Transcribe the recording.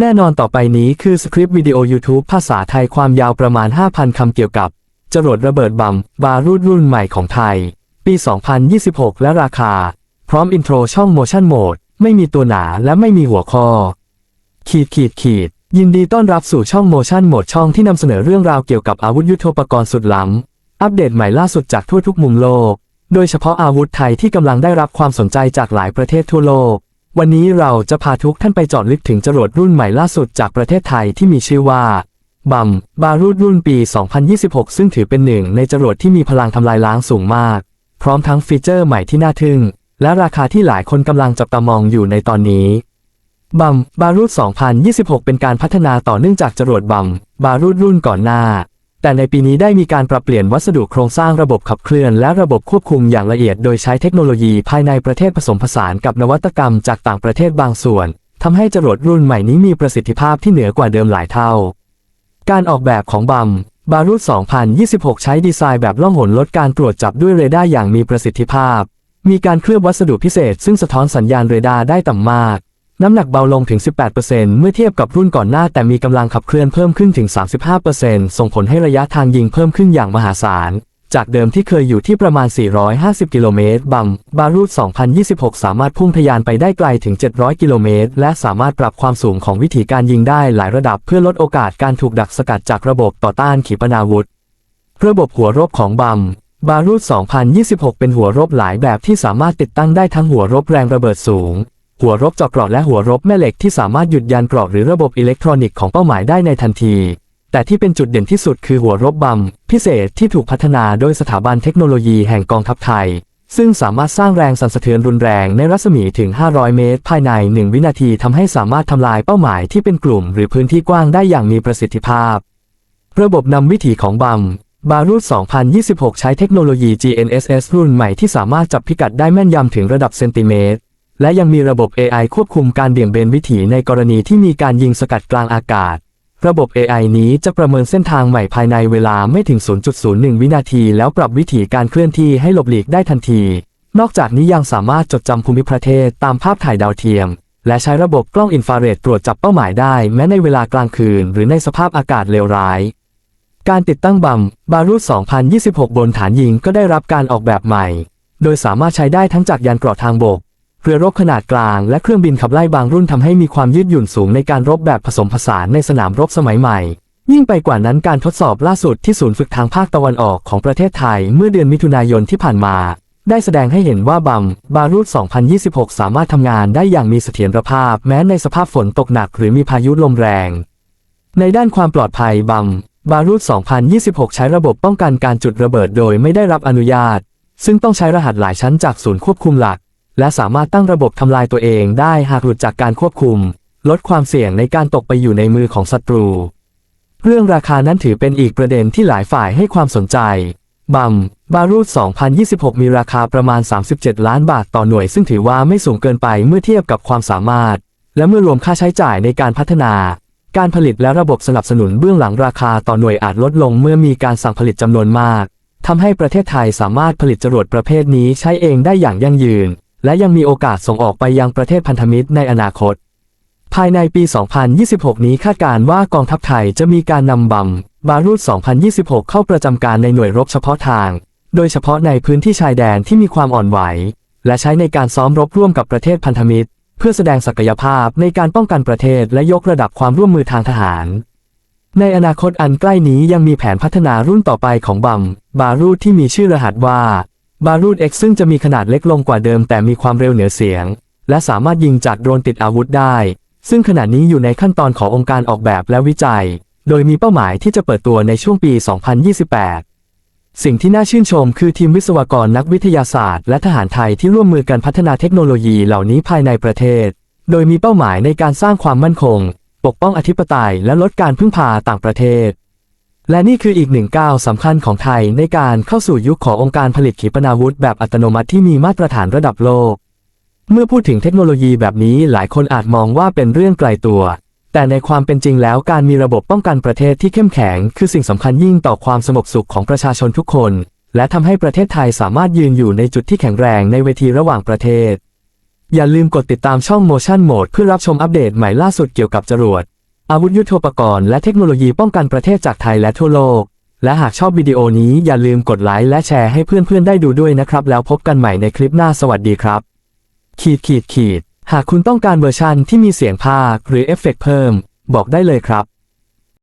แน่นอนต่อไปนี้คือสคริปต์วิดีโอ YouTube ภาษาไทยความยาวประมาณ 5,000 คำเกี่ยวกับ จรวดระเบิดบัมบารูดรุ่นใหม่ของไทย ปี 2026 และราคา พร้อมอินโทรช่อง Motion Mode ไม่มีตัวหนาและไม่มีหัวข้อ ขีดขีดขีด ยินดีต้อนรับสู่ช่อง Motion Mode ช่องที่นำเสนอเรื่องราวเกี่ยวกับอาวุธยุทโธปกรณ์สุดล้ำ อัปเดตใหม่ล่าสุดจากทั่วทุกมุมโลก โดยเฉพาะอาวุธไทยที่กำลังได้รับความสนใจจากหลายประเทศทั่วโลก วันนี้เราจะพาทุกท่านไปเจอดลึกถึงจรวดรุ่นใหม่ล่าสุดจากประเทศไทยที่มีชื่อว่าบัมบารูดรุ่นปี 2026 ซึ่งถือเป็นหนึ่งในจรวดที่มีพลังทำลายล้างสูงมาก พร้อมทั้งฟีเจอร์ใหม่ที่น่าทึ่ง และราคาที่หลายคนกำลังจับตามองอยู่ในตอนนี้บัมบารูด2026 เป็นการพัฒนาต่อเนื่องจากจรวดบัมบารูดรุ่นก่อนหน้า แต่ในปีนี้ได้มีการปรับเปลี่ยนวัสดุโครงสร้างระบบขับเคลื่อน และระบบควบคุมอย่างละเอียดโดยใช้เทคโนโลยีภายในประเทศผสมผสานกับนวัตกรรมจากต่างประเทศบางส่วนทำให้จรวดรุ่นใหม่นี้มีประสิทธิภาพที่เหนือกว่าเดิมหลายเท่า การออกแบบของบัมบารูด2026 ใช้ดีไซน์แบบล่องหนลดการตรวจจับด้วยเรดาร์อย่างมีประสิทธิภาพ มีการเคลือบวัสดุพิเศษ ซึ่งสะท้อนสัญญาณเรดาร์ได้ต่ำมาก น้ำหนักเบาลงถึง 18%เมื่อเทียบกับรุ่นก่อนหน้าแต่มีกำลังขับเคลื่อนเพิ่มขึ้นถึง 35%ส่งผลให้ระยะทางยิงเพิ่มขึ้นอย่างมหาศาล จากเดิมที่เคยอยู่ที่ประมาณ 450 กิโลเมตร บัม บารูด 2026 สามารถพุ่งทะยานไปได้ไกลถึง 700 กิโลเมตร และสามารถปรับความสูงของวิธีการยิงได้หลายระดับเพื่อลดโอกาสการถูกดักสกัดจากระบบต่อต้านขีปนาวุธ ระบบหัวรบของบัมบารูด 2026 เป็นหัวรบหลายแบบที่สามารถติดตั้งได้ทั้งหัวรบแรงระเบิดสูง หัวรบเจาะเกราะและหัวรบแม่เหล็กที่สามารถหยุดยานเกราะหรือระบบอิเล็กทรอนิกส์ของเป้าหมายได้ในทันที แต่ที่เป็นจุดเด่นที่สุดคือหัวรบบัมพิเศษที่ถูกพัฒนาโดยสถาบันเทคโนโลยีแห่งกองทัพไทย ซึ่งสามารถสร้างแรงสั่นสะเทือนรุนแรงในรัศมีถึง 500 เมตร ภายใน 1 วินาทีทำให้สามารถทำลายเป้าหมายที่เป็นกลุ่มหรือพื้นที่กว้างได้อย่างมีประสิทธิภาพ ระบบนำวิถีของบัมบารูด 2026 ใช้เทคโนโลยี GNSS รุ่นใหม่ที่สามารถจับพิกัดได้แม่นยำถึงระดับเซนติเมตร และยังมีระบบ AI ควบคุมการเบี่ยงเบนวิถีในกรณีที่มีการยิงสกัดกลางอากาศ ระบบ AI นี้จะประเมินเส้นทางใหม่ภายในเวลาไม่ถึง 0.01 วินาที แล้วปรับวิถีการเคลื่อนที่ให้หลบหลีกได้ทันที นอกจากนี้ยังสามารถจดจำภูมิประเทศตามภาพถ่ายดาวเทียม และใช้ระบบกล้องอินฟราเรดตรวจจับเป้าหมายได้ แม้ในเวลากลางคืน หรือในสภาพอากาศเลวร้ายการติดตั้งบัมบารูด 2026 บนฐานยิงก็ได้รับการออกแบบใหม่ โดยสามารถใช้ได้ทั้งจากยานเกราะทางบก เรือรบขนาดกลางและเครื่องบินขับไล่บางรุ่นทำให้มีความยืดหยุ่นสูงในการรบแบบผสมผสานในสนามรบสมัยใหม่ ยิ่งไปกว่านั้นการทดสอบล่าสุดที่ศูนย์ฝึกทางภาคตะวันออกของประเทศไทยเมื่อเดือนมิถุนายนที่ผ่านมา ได้แสดงให้เห็นว่าบัมบารูด 2026 สามารถทำงานได้อย่างมีเสถียรภาพ แม้ในสภาพฝนตกหนักหรือมีพายุลมแรง ในด้านความปลอดภัยบัมบารูด 2026 ใช้ระบบป้องกันการจุดระเบิดโดยไม่ได้รับอนุญาต ซึ่งต้องใช้รหัสหลายชั้นจากศูนย์ควบคุมหลัก และสามารถตั้งระบบทำลายตัวเองได้หากหลุดจากการควบคุม ลดความเสี่ยงในการตกไปอยู่ในมือของศัตรู เรื่องราคานั้นถือเป็นอีกประเด็นที่หลายฝ่ายให้ความสนใจ บัม บารูด 2026 มีราคาประมาณ 37 ล้านบาทต่อหน่วย ซึ่งถือว่าไม่สูงเกินไปเมื่อเทียบกับความสามารถ และเมื่อรวมค่าใช้จ่ายในการพัฒนา การผลิตและระบบสนับสนุนเบื้องหลังราคาต่อหน่วยอาจลดลงเมื่อมีการสั่งผลิตจำนวนมากทำให้ประเทศไทยสามารถผลิตจรวดประเภทนี้ใช้เองได้อย่างยั่งยืน และยังมีโอกาสส่งออกไปยังประเทศพันธมิตรในอนาคต ภายในปี 2026 นี้คาดการณ์ว่ากองทัพไทยจะมีการนำบัมบารูด 2026 เข้าประจำการในหน่วยรบเฉพาะทาง โดยเฉพาะในพื้นที่ชายแดนที่มีความอ่อนไหว และใช้ในการซ้อมรบร่วมกับประเทศพันธมิตร เพื่อแสดงศักยภาพในการป้องกันประเทศและยกระดับความร่วมมือทางทหาร ในอนาคตอันใกล้นี้ยังมีแผนพัฒนารุ่นต่อไปของบัมบารูดที่มีชื่อรหัสว่า บารูด X ซึ่งจะมีขนาดเล็กลงกว่าเดิมแต่มีความเร็วเหนือเสียง และสามารถยิงจากโดรนติดอาวุธได้ ซึ่งขณะนี้อยู่ในขั้นตอนขององค์การออกแบบและวิจัย โดยมีเป้าหมายที่จะเปิดตัวในช่วงปี 2028 สิ่งที่น่าชื่นชมคือทีมวิศวกรนักวิทยาศาสตร์ และทหารไทยที่ร่วมมือกันพัฒนาเทคโนโลยีเหล่านี้ภายในประเทศ โดยมีเป้าหมายในการสร้างความมั่นคง ปกป้องอธิปไตยและลดการพึ่งพาต่างประเทศ และนี่คืออีกหนึ่งก้าวสำคัญของไทยในการเข้าสู่ยุคขององค์การผลิตขีปนาวุธแบบอัตโนมัติที่มีมาตรฐานระดับโลก เมื่อพูดถึงเทคโนโลยีแบบนี้หลายคนอาจมองว่าเป็นเรื่องไกลตัว แต่ในความเป็นจริงแล้วการมีระบบป้องกันประเทศที่เข้มแข็ง คือสิ่งสำคัญยิ่งต่อความสงบสุขของประชาชนทุกคน และทำให้ประเทศไทยสามารถยืนอยู่ในจุดที่แข็งแรงในเวทีระหว่างประเทศ อย่าลืมกดติดตามช่อง Motion Mode เพื่อรับชมอัปเดตใหม่ล่าสุดเกี่ยวกับจรวด อาวุธยุทโธปกรณ์และเทคโนโลยีป้องกันประเทศจากไทยและทั่วโลก และหากชอบวิดีโอนี้อย่าลืมกดไลค์และแชร์ให้เพื่อนๆได้ดูด้วยนะครับ แล้วพบกันใหม่ในคลิปหน้าสวัสดีครับ ขีดขีดขีดหากคุณต้องการเวอร์ชันที่มีเสียงภาคหรือเอฟเฟกต์เพิ่ม บอกได้เลยครับ